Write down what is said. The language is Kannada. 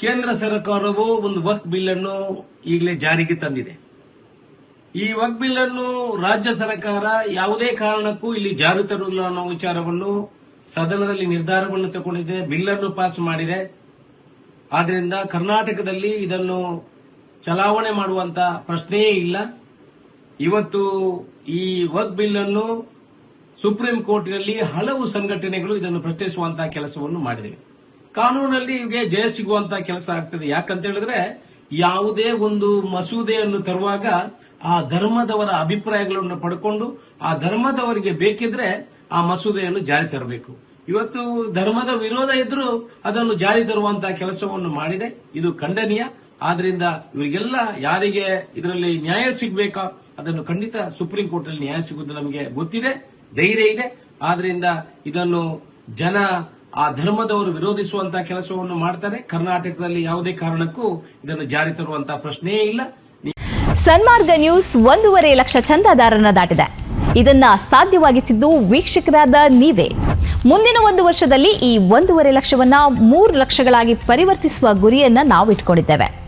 ಕೇಂದ್ರ ಸರ್ಕಾರವು ಒಂದು ವಕ್ ಬಿಲ್ ಅನ್ನು ಈಗಲೇ ಜಾರಿಗೆ ತಂದಿದೆ. ಈ ವಕ್ ಬಿಲ್ ಅನ್ನು ರಾಜ್ಯ ಸರ್ಕಾರ ಯಾವುದೇ ಕಾರಣಕ್ಕೂ ಇಲ್ಲಿ ಜಾರಿ ತರುವುದಿಲ್ಲ ಅನ್ನೋ ವಿಚಾರವನ್ನು ಸದನದಲ್ಲಿ ನಿರ್ಧಾರವನ್ನು ತಗೊಂಡಿದೆ ಬಿಲ್ ಅನ್ನು ಪಾಸ್ ಮಾಡಿದೆ. ಆದ್ರಿಂದ ಕರ್ನಾಟಕದಲ್ಲಿ ಇದನ್ನು ಚಲಾವಣೆ ಮಾಡುವಂತ ಪ್ರಶ್ನೆಯೇ ಇಲ್ಲ. ಇವತ್ತು ಈ ವಕ್ ಬಿಲ್ ಅನ್ನು ಸುಪ್ರೀಂ ಕೋರ್ಟ್ನಲ್ಲಿ ಹಲವು ಸಂಘಟನೆಗಳು ಇದನ್ನು ಪ್ರಶ್ನಿಸುವಂತಹ ಕೆಲಸವನ್ನು ಮಾಡಿವೆ ಕಾನೂನಲ್ಲಿ ಇವಗೆ ಜಯ ಸಿಗುವಂತ ಕೆಲಸ ಆಗ್ತದೆ. ಯಾಕಂತ ಹೇಳಿದ್ರೆ ಯಾವುದೇ ಒಂದು ಮಸೂದೆಯನ್ನು ತರುವಾಗ ಆ ಧರ್ಮದವರ ಅಭಿಪ್ರಾಯಗಳನ್ನು ಪಡ್ಕೊಂಡು ಆ ಧರ್ಮದವರಿಗೆ ಬೇಕಿದ್ರೆ ಆ ಮಸೂದೆಯನ್ನು ಜಾರಿ ತರಬೇಕು. ಇವತ್ತು ಧರ್ಮದ ವಿರೋಧ ಇದ್ರೂ ಅದನ್ನು ಜಾರಿ ತರುವಂತಹ ಕೆಲಸವನ್ನು ಮಾಡಿದೆ. ಇದು ಖಂಡನೀಯ. ಆದ್ರಿಂದ ಇವರಿಗೆಲ್ಲ ಯಾರಿಗೆ ಇದರಲ್ಲಿ ನ್ಯಾಯ ಸಿಗಬೇಕಾ? ಅದನ್ನು ಖಂಡಿತ ಸುಪ್ರೀಂ ಕೋರ್ಟ್ ಅಲ್ಲಿ ನ್ಯಾಯ ಸಿಗುವುದು ನಮಗೆ ಗೊತ್ತಿದೆ. ಧೈರ್ಯ ಇದೆ. ಆದ್ರಿಂದ ಇದನ್ನು ಜನ ಆ ಧರ್ಮದವರು ವಿರೋಧಿಸುವಂತಹ ಕೆಲಸವನ್ನು ಮಾಡ್ತಾರೆ. ಕರ್ನಾಟಕದಲ್ಲಿ ಯಾವುದೇ ಕಾರಣಕ್ಕೂ ಇದನ್ನು ಜಾರಿ ತರುವಂತಹ ಪ್ರಶ್ನೆಯೇ ಇಲ್ಲ. ಸನ್ಮಾರ್ಗ ನ್ಯೂಸ್ ಒಂದೂವರೆ ಲಕ್ಷ ಚಂದಾದಾರನ ದಾಟಿದೆ. ಇದನ್ನ ಸಾಧ್ಯವಾಗಿಸಿದ್ದು ವೀಕ್ಷಕರಾದ ನೀವೇ. ಮುಂದಿನ ಒಂದು ವರ್ಷದಲ್ಲಿ ಈ ಒಂದೂವರೆ ಲಕ್ಷವನ್ನ ಮೂರು ಲಕ್ಷಗಳಾಗಿ ಪರಿವರ್ತಿಸುವ ಗುರಿಯನ್ನ ನಾವು ಇಟ್ಕೊಂಡಿದ್ದೇವೆ